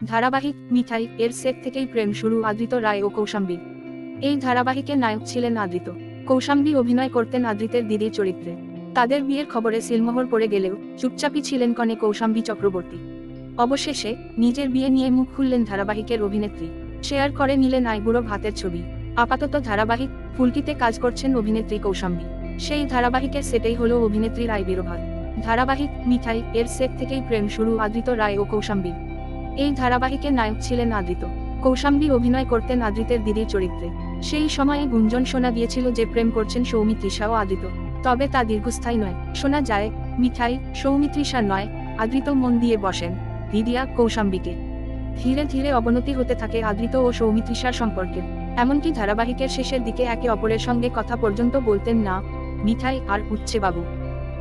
ধারাবাহিক মিঠাই এর সেট থেকেই প্রেম শুরু আদৃত রায় ও কৌশাম্বীর এই ধারাবাহিকের নায়ক ছিলেন আদৃত কৌশাম্বী অভিনয় করতেন আদৃতের দিদির চরিত্রে। তাদের বিয়ের খবরে সিলমোহর পড়ে গেলেও চুপচাপই ছিলেন কনে কৌশাম্বী চক্রবর্তী। অবশেষে নিজের বিয়ে নিয়ে মুখ খুললেন ধারাবাহিকের অভিনেত্রী। শেয়ার করে নিলেন আইবুড়ো ভাতের ছবি। আপাতত ধারাবাহিক ফুলকিতে কাজ করছেন অভিনেত্রী কৌশাম্বী। সেই ধারাবাহিকের সেটেই হলো অভিনেত্রীর আইবিরো ভাত। ধারাবাহিক মিঠাই এর সেট থেকেই প্রেম শুরু আদৃত রায় ও কৌশাম্বীর এই ধারাবাহিকের নায়ক ছিলেন আদৃত। কৌশাম্বী অভিনয় করতেন আদৃতের দিদির চরিত্রে। সেই সময়ে গুঞ্জন শোনা গিয়েছিল যে প্রেম করছেন সৌমিত্রিষা ও আদৃত তবে তা দীর্ঘস্থায়ী নয়। শোনা যায়, মিঠাই সৌমিত্রিষা নয়, আদৃত মন দিয়ে বসেন দিদিয়া কৌশাম্বীকে। ধীরে ধীরে অবনতি হতে থাকে আদৃত ও সৌমিত্রিষার সম্পর্কে। এমনকি ধারাবাহিকের শেষের দিকে একে অপরের সঙ্গে কথা পর্যন্ত বলতেন না, মিঠাই আর উচ্ছে বাবু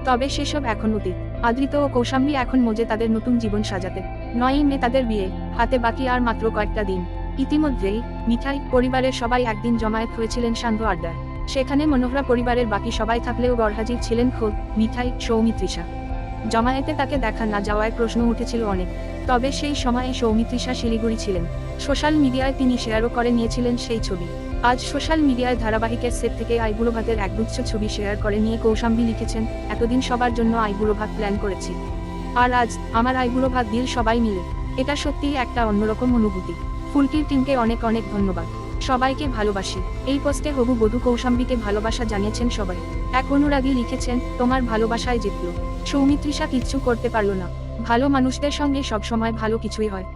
তবে সেসব এখন অতীত। আদৃত ও কৌশাম্বী এখন মজে তাদের নতুন জীবন সাজাতে। নয়ই মে তাদের বিয়ে, হাতে বাকি আর মাত্র কয়েকটা দিন। ইতিমধ্যেই মিঠাই পরিবারের সবাই একদিন জমায়েত হয়েছিলেন সান্ধ্য আড্ডায়। সেখানে মনোহরা পরিবারের বাকি সবাই থাকলেও গড়হাজির ছিলেন খোদ মিঠাই সৌমিত্রিষা। জমায়েতে তাকে দেখা না যাওয়ায় প্রশ্ন উঠেছিল অনেক। তবে সেই সময়ে সৌমিত্রিষা শিলিগুড়ি ছিলেন। সোশ্যাল মিডিয়ায় তিনি শেয়ারও করে নিয়েছিলেন সেই ছবি। আজ সোশ্যাল মিডিয়ায় ধারাবাহিকের সেট থেকে আইবুড়ো ভাতের একগুচ্ছ ছবি শেয়ার করে নিয়ে কৌশাম্বী লিখেছেন, এতদিন সবার জন্য আইবুড়ো ভাত প্ল্যান করেছি। আর আজ আমার আইবুড়ো ভাত দিল সবাই মিলে। এটা সত্যিই একটা অন্যরকম অনুভূতি। ফুলকির টিমকে অনেক অনেক ধন্যবাদ। সবাইকে ভালোবাসি। এই পোস্টে হবু বধূ কৌশাম্বীকে ভালোবাসা জানিয়েছেন সবাই। এক অনুরাগী লিখেছেন, তোমার ভালোবাসায় জিতল। সৌমিত্রিষা কিচ্ছু করতে পারল না। ভালো মানুষদের সঙ্গে সবসময় ভালো কিছুই হয়।